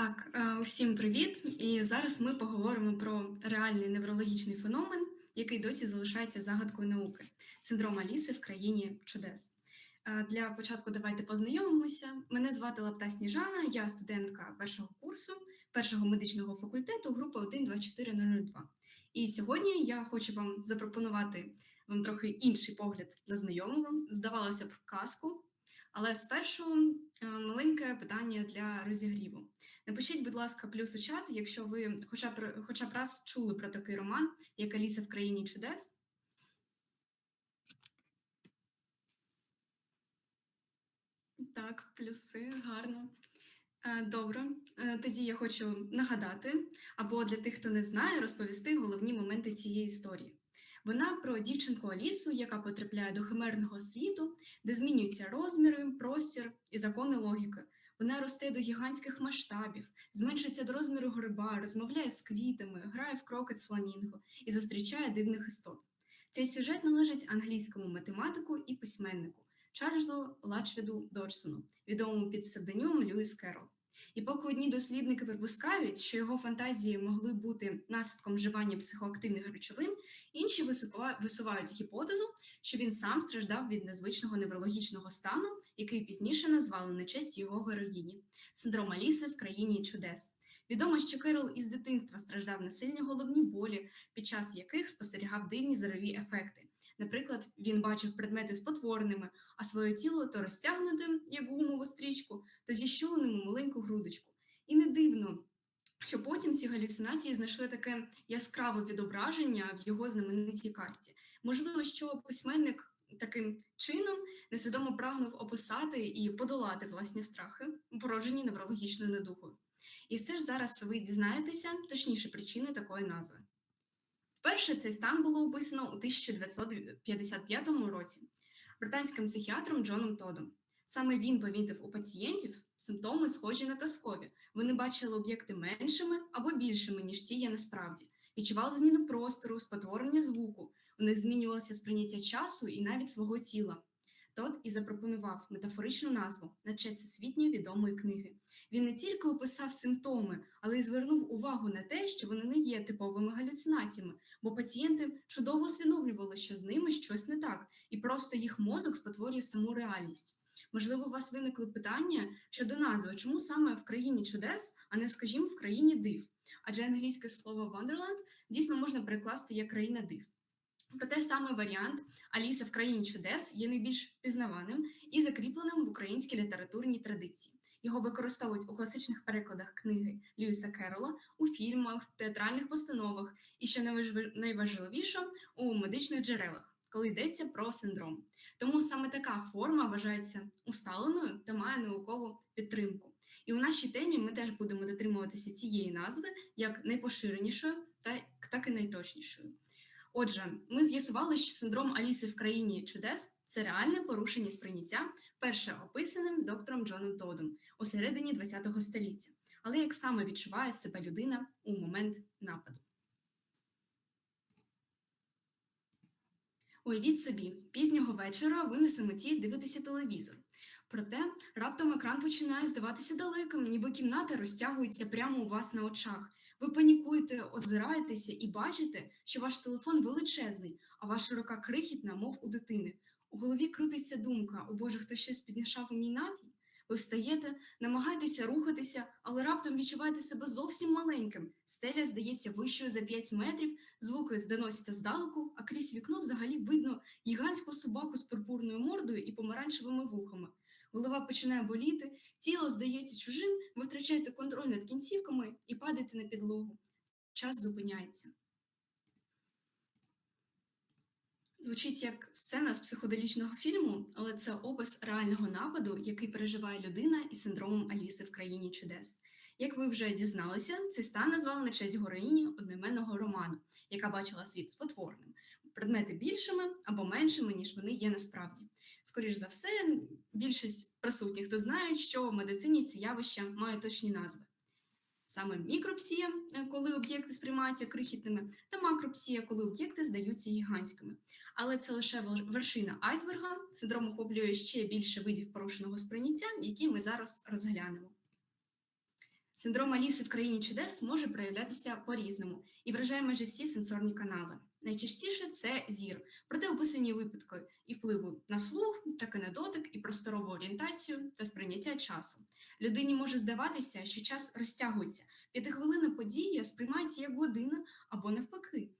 Так, е, усім привіт! І зараз ми поговоримо про реальний неврологічний феномен, який досі залишається загадкою науки синдром Аліси в країні чудес. Е, Для початку давайте познайомимося. Мене звати Лапта Сніжана, я студентка першого курсу першого медичного факультету групи 124002. І сьогодні я хочу вам запропонувати вам трохи інший погляд на знайому вам, здавалося б, казку. Але спершу е, маленьке питання для розігріву. Напишіть, будь ласка, плюс у чат, якщо ви хоча б хоча б раз чули про такий роман, як Аліса в країні чудес. Так, плюси, гарно. Е, Добре, Е, тоді я хочу нагадати, або для тих, хто не знає, розповісти головні моменти цієї історії. Вона про дівчинку Алісу, яка потрапляє до химерного світу, де змінюються розміри, простір і закони логіки. Вона росте до гігантських масштабів, зменшується до розміру гриба, розмовляє з квітами, грає в крокет з фламінго і зустрічає дивних істот. Цей сюжет належить англійському математику і письменнику Чарльзу Лачвіду Доджсону, відомому під псевдонімом Льюіс Керол. І поки одні дослідники припускають, що його фантазії могли бути наслідком вживання психоактивних речовин, інші висува- висувають гіпотезу, що він сам страждав від незвичного неврологічного стану, який пізніше назвали на честь його героїні синдром Аліси в країні чудес. Відомо, що Керол із дитинства страждав на сильні головні болі, під час яких спостерігав дивні зорові ефекти. Наприклад, він бачив предмети спотвореними, а своє тіло то розтягнутим, як гумову стрічку, то зіщуленим у маленьку грудочку. І не дивно, що потім ці галюцинації знайшли таке яскраве відображення в його знаменитій касті. Можливо, що письменник таким чином несвідомо прагнув описати і подолати власні страхи, породжені неврологічною недугою. І все ж зараз ви дізнаєтеся точніше причини такої назви. Вперше цей стан було описано у 1955 році британським психіатром Джоном Тодом. Саме він помітив у пацієнтів симптоми, схожі на казкові. Вони бачили об'єкти меншими або більшими, ніж ті є насправді, відчували зміну простору, спотворення звуку. У них змінювалося сприйняття часу і навіть свого тіла. Тод і запропонував метафоричну назву на честь всесвітньої відомої книги. Він не тільки описав симптоми, але й звернув увагу на те, що вони не є типовими галюцинаціями, бо пацієнти чудово усвідомлювали, що з ними щось не так, і просто їх мозок спотворює саму реальність. Можливо, у вас виникли питання щодо назви, чому саме в країні чудес, а не, скажімо, в країні див? Адже англійське слово Wonderland дійсно можна перекласти як країна див. Проте саме варіант Аліса в країні чудес є найбільш пізнаваним і закріпленим в українській літературній традиції. Його використовують у класичних перекладах книги Льюіса Керрола, у фільмах, театральних постановах і, що найважливіше, у медичних джерелах, коли йдеться про синдром. Тому саме така форма вважається усталеною та має наукову підтримку. І у нашій темі ми теж будемо дотримуватися цієї назви як найпоширенішою, та так і найточнішою. Отже, ми з'ясували, що синдром Аліси в країні чудес це реальне порушення сприйняття, перше описаним доктором Джоном Тодом у середині ХХ століття. Але як саме відчуває себе людина у момент нападу? Уявіть собі, пізнього вечора ви на самоті дивитеся телевізор. Проте раптом екран починає здаватися далеким, ніби кімната розтягується прямо у вас на очах. Ви панікуєте, озираєтеся і бачите, що ваш телефон величезний, а ваша рука крихітна, мов у дитини. У голові крутиться думка: о Боже, хто щось підмішав у мій напій? Ви встаєте, намагаєтеся рухатися, але раптом відчуваєте себе зовсім маленьким. Стеля здається вищою за 5 метрів, звуки здоносяться здалеку, а крізь вікно взагалі видно гігантську собаку з пурпурною мордою і помаранчевими вухами. Голова починає боліти, тіло здається чужим, ви втрачаєте контроль над кінцівками і падаєте на підлогу. Час зупиняється. Звучить як сцена з психоделічного фільму, але це опис реального нападу, який переживає людина із синдромом Аліси в країні чудес. Як ви вже дізналися, цей стан назвали на честь героїні одноіменного роману, яка бачила світ спотвореним, предмети більшими або меншими, ніж вони є насправді. Скоріш за все, більшість присутніх тут знають, що в медицині ці явища мають точні назви. Саме мікропсія, е, коли об'єкти сприймаються крихітними, та макропсія, коли об'єкти здаються гігантськими. Але це лише вершина айсберга. Синдром охоплює ще більше видів порушеного сприйняття, які ми зараз розглянемо. Синдром Аліси в країні чудес може проявлятися по-різному і вражає майже всі сенсорні канали. Найчастіше це зір, проте описані випадки і впливу на слух, так і на дотик, і просторову орієнтацію та сприйняття часу. Людині може здаватися, що час розтягується. П'ятихвилинна подія сприймається як година або навпаки.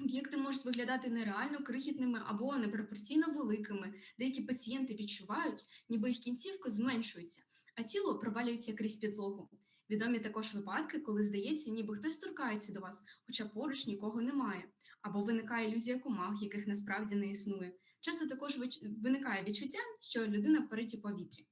Об'єкти можуть виглядати нереально крихітними або непропорційно великими. Деякі пацієнти відчувають, ніби їх кінцівка зменшується, а тіло провалюється крізь підлогу. Відомі також випадки, коли здається, ніби хтось торкається до вас, хоча поруч нікого немає, або виникає ілюзія комах, яких насправді не існує. Часто також виникає відчуття, що людина парить у повітрі.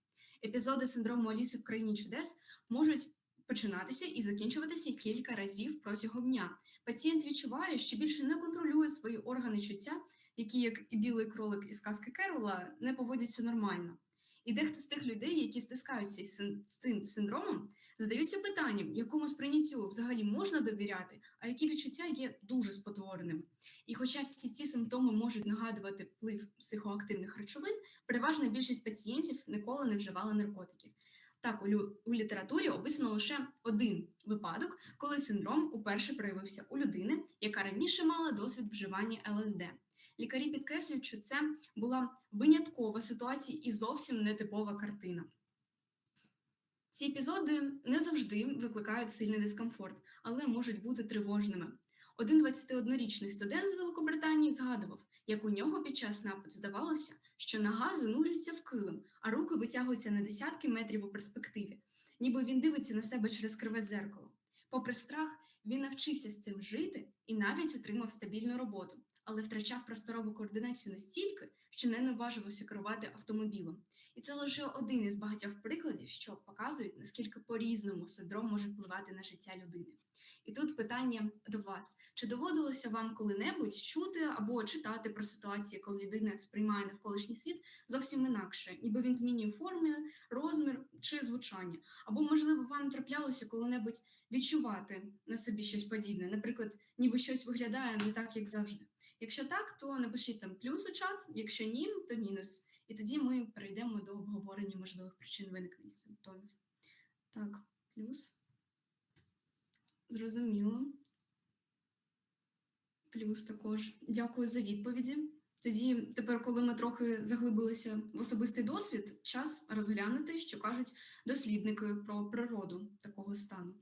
Епізоди синдрому Аліси в країні чудес можуть починатися і закінчуватися кілька разів протягом дня. Пацієнт відчуває, що більше не контролює свої органи чуття, які, як і білий кролик із казки Керола, не поводяться нормально. І дехто з тих людей, які стискаються з цим синдромом, задаються питанням, якому сприйняттю взагалі можна довіряти, а які відчуття є дуже спотвореними. І хоча всі ці симптоми можуть нагадувати вплив психоактивних речовин, переважна більшість пацієнтів ніколи не вживали наркотиків. Так, у, лю- у літературі описано лише один випадок, коли синдром уперше проявився у людини, яка раніше мала досвід вживання ЛСД. Лікарі підкреслюють, що це була виняткова ситуація і зовсім нетипова картина. Ці епізоди не завжди викликають сильний дискомфорт, але можуть бути тривожними. Один 21-річний студент з Великобританії згадував, як у нього під час нападу здавалося, що нога занурюється в килим, а руки витягуються на десятки метрів у перспективі, ніби він дивиться на себе через криве зеркало. Попри страх, він навчився з цим жити і навіть отримав стабільну роботу, але втрачав просторову координацію настільки, що не наважився керувати автомобілем. І це лише один із багатьох прикладів, що показують, наскільки по-різному синдром може впливати на життя людини. І тут питання до вас: чи доводилося вам коли-небудь чути або читати про ситуації, коли людина сприймає навколишній світ зовсім інакше, ніби він змінює форми, розмір чи звучання? Або, можливо, вам траплялося коли-небудь відчувати на собі щось подібне, наприклад, ніби щось виглядає не так, як завжди. Якщо так, то напишіть там плюс у чат, якщо ні, то мінус. І тоді ми перейдемо до обговорення можливих причин виникнення симптомів. Так, плюс. Зрозуміло. Плюс також. Дякую за відповіді. Тоді, тепер, коли ми трохи заглибилися в особистий досвід, час розглянути, що кажуть дослідники про природу такого стану.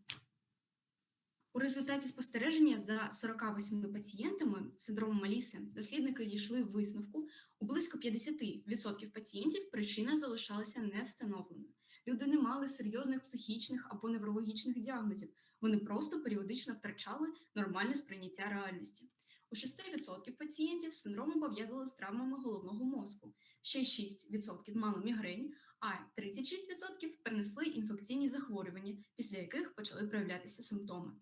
У результаті спостереження за 48 пацієнтами з синдромом Аліси дослідники дійшли висновку, у близько 50% пацієнтів причина залишалася не встановленою. Люди не мали серйозних психічних або неврологічних діагнозів, вони просто періодично втрачали нормальне сприйняття реальності. У 6% пацієнтів з синдромом пов'язали з травмами головного мозку, ще 6% мали мігрень, а 36% перенесли інфекційні захворювання, після яких почали проявлятися симптоми.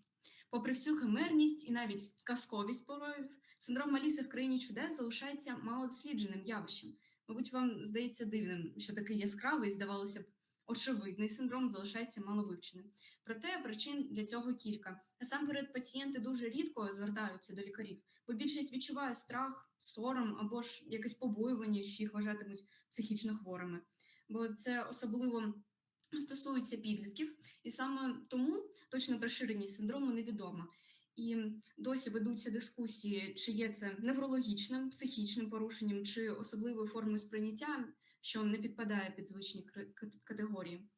Попри всю химерність і навіть казковість проявів, синдром Аліси в країні чудес залишається малодослідженим явищем. Мабуть, вам здається дивним, що такий яскравий, здавалося б, очевидний синдром залишається маловивченим. Проте причин для цього кілька. Насамперед, пацієнти дуже рідко звертаються до лікарів, бо більшість відчуває страх, сором або ж якесь побоювання, що їх вважатимуть психічно хворими. Бо це особливо стосується підлітків, і саме тому точна поширеність синдрому невідома. І досі ведуться дискусії, чи є це неврологічним, психічним порушенням, чи особливою формою сприйняття, що не підпадає під звичні категорії.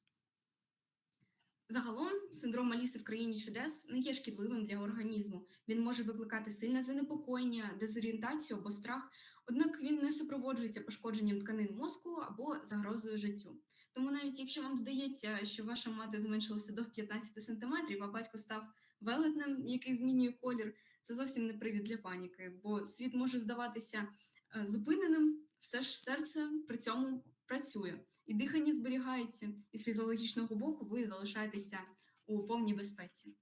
Загалом, синдром Аліси в країні чудес не є шкідливим для організму. Він може викликати сильне занепокоєння, дезорієнтацію або страх, однак він не супроводжується пошкодженням тканин мозку або загрозою життю. Тому навіть якщо вам здається, що ваша мати зменшилася до 15 см, а батько став велетнем, який змінює колір, це зовсім не привід для паніки, бо світ може здаватися е, зупиненим, все ж серце при цьому працює, і дихання зберігається, і з фізіологічного боку ви залишаєтеся у повній безпеці.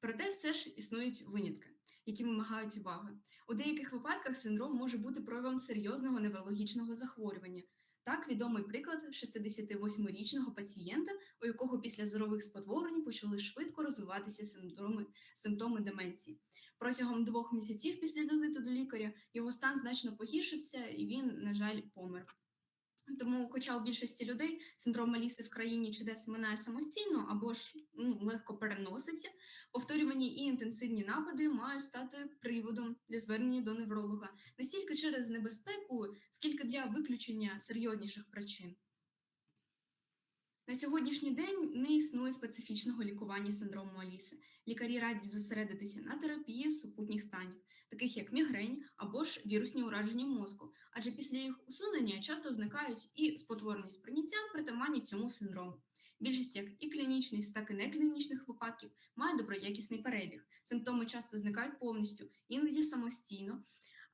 Проте все ж існують винятки, які вимагають уваги. У деяких випадках синдром може бути проявом серйозного неврологічного захворювання. Так, відомий приклад 68-річного пацієнта, у якого після зорових спотворень почали швидко розвиватися симптоми симптоми деменції. Протягом двох місяців після візиту до лікаря його стан значно погіршився, і він, на жаль, помер. Тому, хоча у більшості людей синдром Аліси в країні чудес минає самостійно або ж ну, легко переноситься, повторювані і інтенсивні напади мають стати приводом для звернення до невролога не стільки через небезпеку, скільки для виключення серйозніших причин. На сьогоднішній день не існує специфічного лікування синдрому Аліси. Лікарі радять зосередитися на терапії супутніх станів, таких як мігрень або ж вірусні ураження мозку, адже після їх усунення часто зникають і спотворені сприйняття притаманні цьому синдрому. Більшість як і клінічних, так і неклінічних випадків має доброякісний перебіг. Симптоми часто зникають повністю, іноді самостійно,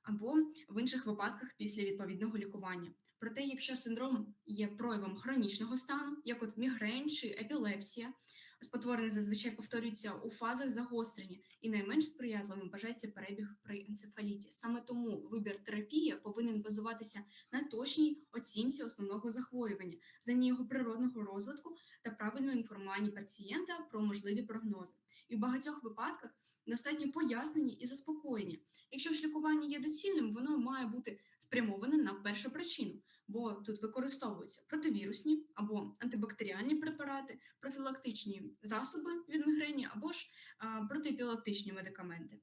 або в інших випадках після відповідного лікування. Проте, якщо синдром є проявом хронічного стану, як от мігрень чи епілепсія, спотворений зазвичай повторюється у фазах загострення і найменш сприятливим бажається перебіг при енцефаліті. Саме тому вибір терапії повинен базуватися на точній оцінці основного захворювання, знанні його природного розвитку та правильному інформуванні пацієнта про можливі прогнози. І в багатьох випадках достатньо пояснення і заспокоєння. Якщо ж лікування є доцільним, воно має бути спрямоване на першу причину, бо тут використовуються противірусні або антибактеріальні препарати, профілактичні засоби від мігрені або ж а, протиепілептичні медикаменти.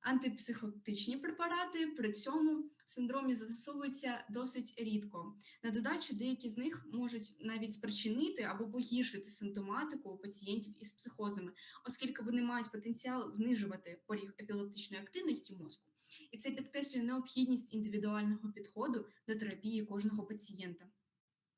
Антипсихотичні препарати при цьому синдромі застосовуються досить рідко. На додачу, деякі з них можуть навіть спричинити або погіршити симптоматику у пацієнтів із психозами, оскільки вони мають потенціал знижувати поріг епілептичної активності мозку. І це підкреслює необхідність індивідуального підходу до терапії кожного пацієнта.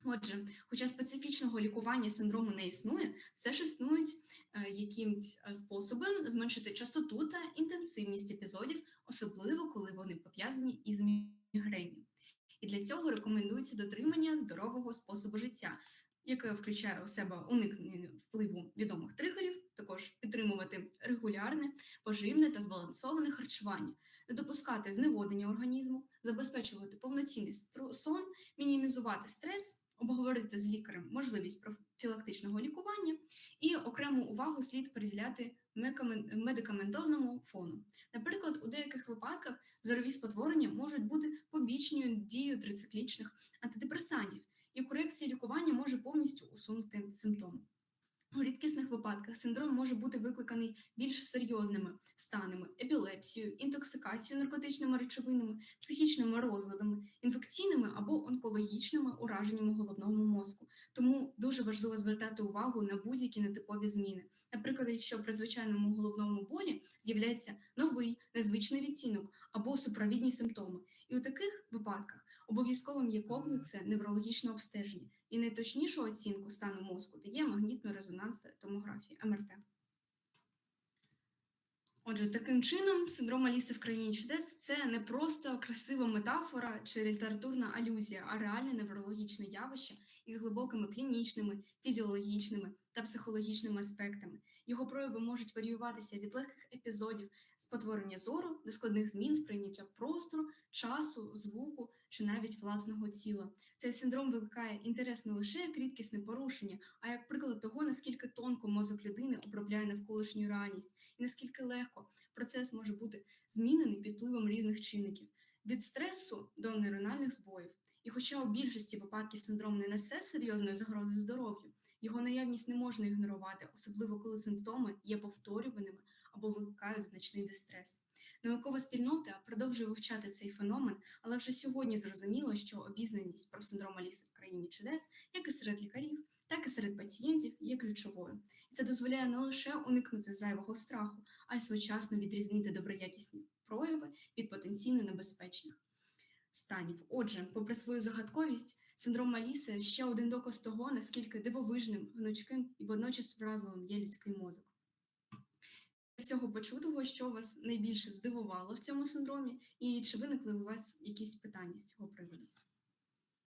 Отже, хоча специфічного лікування синдрому не існує, все ж існують е, якимсь е, способи зменшити частоту та інтенсивність епізодів, особливо коли вони пов'язані із мігренью. І для цього рекомендується дотримання здорового способу життя, яке включає у себе уникнення впливу відомих тригерів, також підтримувати регулярне, поживне та збалансоване харчування, не допускати зневоднення організму, забезпечувати повноцінний сон, мінімізувати стрес обговорити з лікарем можливість профілактичного лікування і окрему увагу слід приділяти медикаментозному фону. Наприклад, у деяких випадках зорові спотворення можуть бути побічною дією трициклічних антидепресантів, і корекція лікування може повністю усунути симптоми. У рідкісних випадках синдром може бути викликаний більш серйозними станами, епілепсією, інтоксикацією наркотичними речовинами, психічними розладами, інфекційними або онкологічними ураженнями головного мозку. Тому дуже важливо звертати увагу на будь-які нетипові зміни. Наприклад, якщо при звичайному головному болі з'являється новий незвичний відтінок або супровідні симптоми. І у таких випадках обов'язковим є комплекси неврологічного обстеження і найточнішу оцінку стану мозку дає магнітно-резонансна томографія МРТ. Отже, таким чином, синдром Аліси в країні чудес це не просто красива метафора чи літературна алюзія, а реальне неврологічне явище із глибокими клінічними, фізіологічними та психологічними аспектами. Його прояви можуть варіюватися від легких епізодів спотворення зору до складних змін сприйняття простору, часу, звуку чи навіть власного тіла. Цей синдром викликає інтерес не лише як рідкісне порушення, а як приклад того, наскільки тонко мозок людини обробляє навколишню реальність, і наскільки легко процес може бути змінений під впливом різних чинників від стресу до нейрональних збоїв. І, хоча у більшості випадків синдром не несе серйозної загрози здоров'ю, його наявність не можна ігнорувати, особливо коли симптоми є повторюваними або викликають значний дистрес. Наукова спільнота продовжує вивчати цей феномен, але вже сьогодні зрозуміло, що обізнаність про синдром Аліси в країні чудес, як і серед лікарів, так і серед пацієнтів, є ключовою. І це дозволяє не лише уникнути зайвого страху, а й своєчасно відрізнити доброякісні прояви від потенційно небезпечних станів. Отже, попри свою загадковість, синдром Маліси ще один доказ того, наскільки дивовижним, гнучким і водночас вразливим є людський мозок. Всього почутого, що вас найбільше здивувало в цьому синдромі, і чи виникли у вас якісь питання з цього приводу?